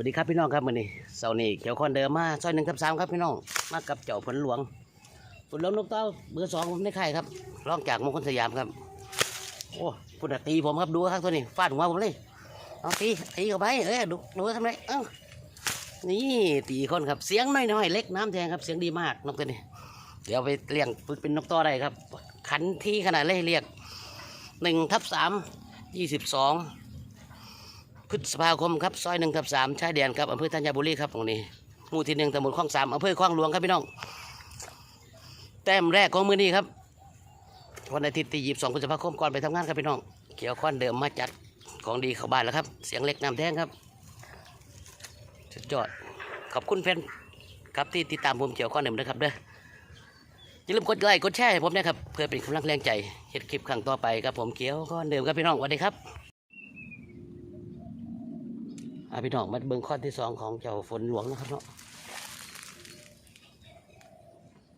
วัสดีครับพี่น้องครับวันนี้เสาร์นี้เขียวคอนเดิมมาซอยหนึ่งทับสามครับพี่น้องมากับเจ้าผลหลวงผลหลวงนกเต้าเบอร์สองผมได้ไข่ครับรองจากมงคลสยามครับโอ้พุทธตีผมครับดูครับตัวนี้ฟาดหัวผมเลยเอาตีตีเข้าไปเอ้ยดูดูทำไรเอ้านี่ตีคนครับเสียงน้อยๆเล็กน้ำแทงครับเสียงดีมากนกตัวนี้ เดี๋ยวไปเลี้ยงเป็นนกต่อได้ครับ ขันที่ขนาดเลยเรียกหนึ่งทับสามยี่สิบสอง พฤษภาคมครับซอยหนึ่งทับสามชายแดนครับอำเภอธัญบุรีครับตรงนี้หมู่ที่หนึ่งตำบลคลองสามอำเภอคลองหลวงครับพี่น้อง แต้มแรกของมือนี้ครับ วันอาทิตย์ที่ยี่สิบสองพฤษภาคมก่อนไปทำงานครับพี่น้อง เกี่ยวข้อนเดิมมาจัดของดีเข้าบ้านแล้วครับ เสียงเล็กน้ำแดงครับสุดยอดขอบคุณแฟนครับที่ติดตามผมเกี่ยวข้อนเดิมนะครับเด้ออย่าลืมกดไลค์กดแชร์ให้ผมนะครับเพื่อเป็นกำลังแรงใจเฮ็ดคลิปครั้งต่อไปครับผมเกี้ยวก็เดิมครับพี่น้องสวัสดีครับ อาพี่น้องมาเบิ่งข้อที่สองของเจ้าฝนหลวงนะครับเนาะ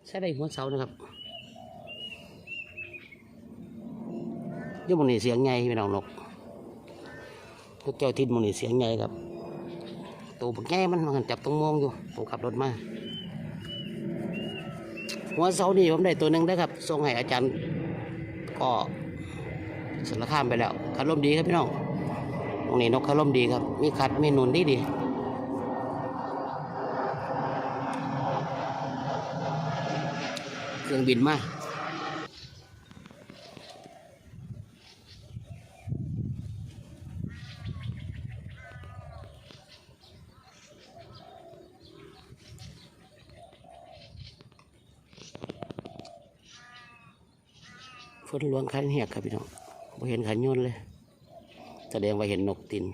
ใช้ได้หัวเสานะครับยี่มนี่เสียงใหญ่พี่น้องนกพวกเจ้าทิศมนี่เสียงใหญ่ครับตัวบักใหญ่มันมันจับตรงมองอยู่ผมขับรถมาหัวเสานี่ผมได้ตัวหนึ่งได้ครับส่งให้อาจารย์ก็สารคามไปแล้วคารมดีครับพี่น้อง ตรงนี้นกคารมดีครับ มีขัดมีนุนดีดีเครื่องบินมาฝนหลวงคันเหียกครับพี่น้องบ่เห็นขันยนเลย แสดงว่าเห็นนกติน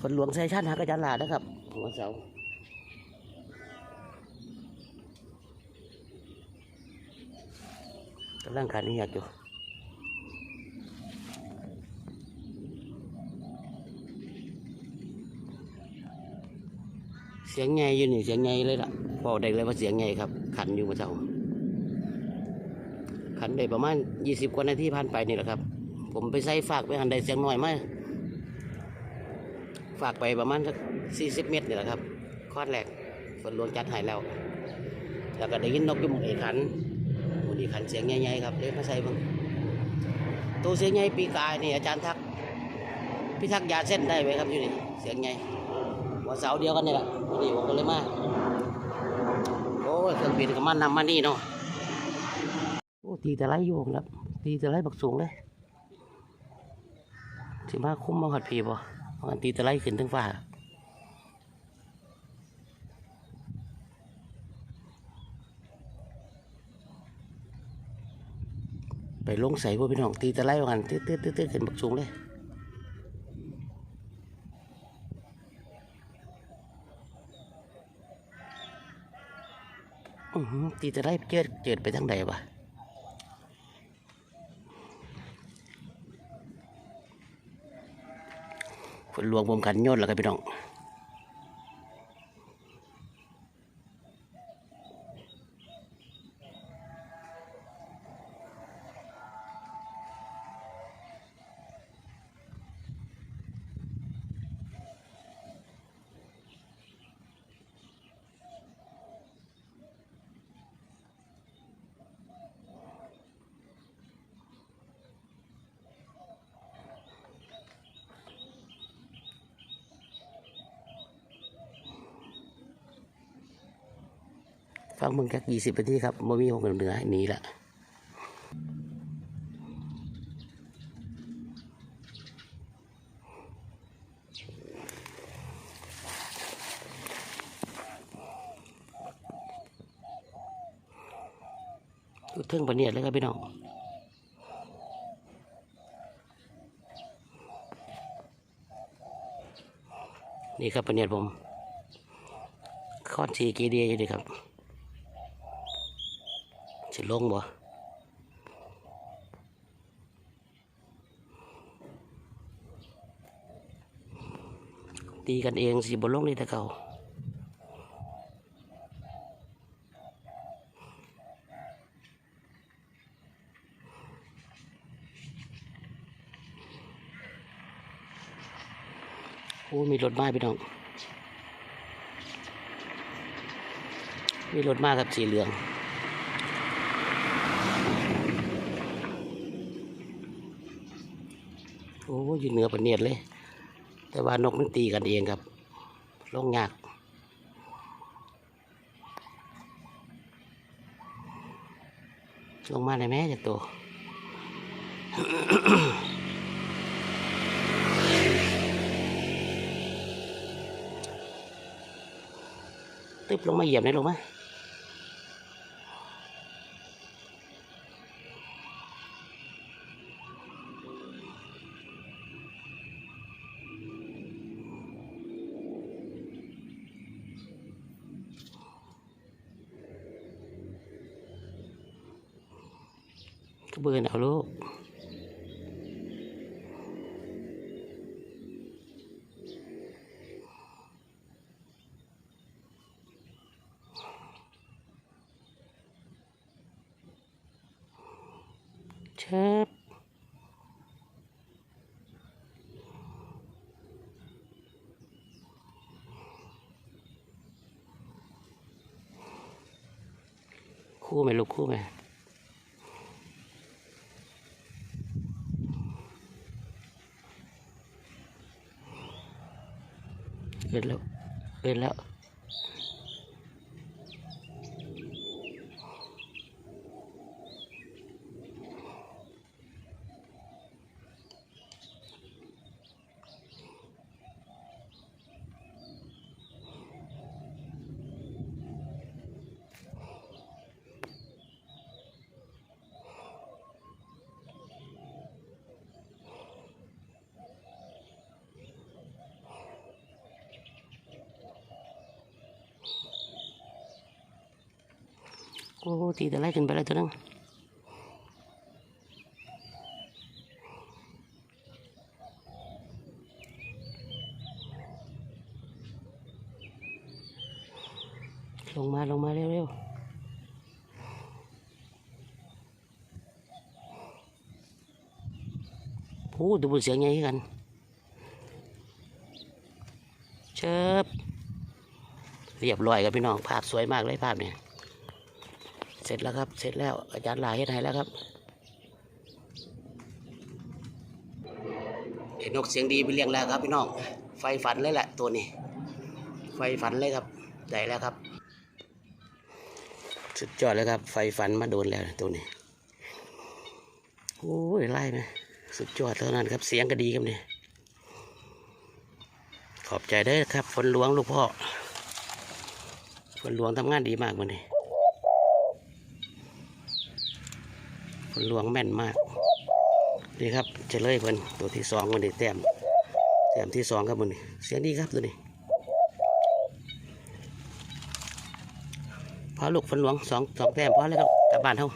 ฝนหลวงใช้ชาติหากระจานลานะครับหัวเสากำลังขันเหียกอยู่ เสียงไงอยู่นี่เสียงไงเลยล่ะบอกได้เลยว่าเสียงไงครับ ขันอยู่มื่อเช้าขันได้ประมาณยี่สิบกว่านาทีผ่านไปนี่แหละครับ ผมไปใส่ฝากไปหันได้เสียงหน่อยมากฝากไปประมาณสักสี่สิบเมตรนี่แหละครับข้อแรกฝนหลวงจัดหายแล้ว แล้วก็ได้ยินนกอยู่หมองไอ้ขันหมูดีขันเสียงใหญ่ๆครับเลยมาใส่บ้างตัวเสียงใหญ่ปีกายนี่อาจารย์ทักพี่ทักยาเส้นได้ไหมครับอยู่นี่เสียงใหญ่ หัวเสาเดียวกันนี่แหละวันนี้ผมก็เลยมาโอ้ยเครื่องบินก็มานนำมานี่เนาะโอ้ตีแต่ไรอยู่ครับตีแต่ไรบักสูงเลยสิมาคุ้มมาหัดผีบ่เพราะงั้นตีแต่ไรขึ้นถึงฟ้าไปลงใส่พวกพี่น้องตีแต่ไรว่ากันตื้อตื้อตื้อตื้อขึ้นบักสูงเลย อื้อหือ ตีจะได้เจิดเจิดไปทางใดวะฝนหลวงผมกันโยนแล้วครับพี่น้อง ฟังมึงแค่ยี่สิบนาทีครับบ่มีหกเหนือหนีละพูดถึงปเนียดเลยครับพี่น้องนี่ครับปเนียดผมคอนสีกีเดียอยู่ดีครับ สิลงบ่ตีกันเองสิบนโลงนี่แต่เก่าโอ้มีรถมาพี่น้อง มีรถมากับสีเหลือง โอ้อยู่เหนือประเนียดเลย แต่ว่านกมันตีกันเองครับลงยากลงมาได้ไหมจะตัวตึบลงมาเหยียบได้ลงมา เบิร์นเอาลูกเชิบคู่ไหมลูกคู่ไหม เกินแล้วเกินแล้ว อ้ตีแต่ไล่ขึ้นไปแล้วตัวนึงลงมาลงมาเร็วๆโอ้ดูเสียงไงกัน เชิบเรียบร้อยครับพี่น้อง ภาพสวยมากเลยภาพเนี่ย เสร็จแล้วครับ เสร็จแล้วอาจารย์ลายเฮ็ดให้แล้วครับเห็นนกเสียงดีไปเลี้ยงแล้วครับพี่น้อง ไฟฝันเลยแหละตัวนี้ ไฟฝันเลยครับได้แล้วครับ สุดยอดเลยครับ ไฟฝันมาโดนแล้วตัวนี้ โอ้ยไล่ไหมสุดยอดเท่านั้นครับ เสียงก็ดีครับเนี่ยขอบใจเด้ครับฝนหลวงลูกพ่อฝนหลวงทำงานดีมากมันนี่ ฝนหลวงแม่นมาก นี่ครับเฉลยเพิ่นตัวที่สองมันนี่แต้มแต้มที่สองครับมันนี่เสียงดีครับตัวนี้พอลูกฝนหลวงสองสองแต้มพอแล้วครับกลับบ้านเท่า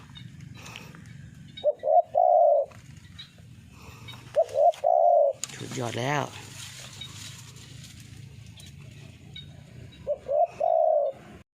สุดยอดแล้ว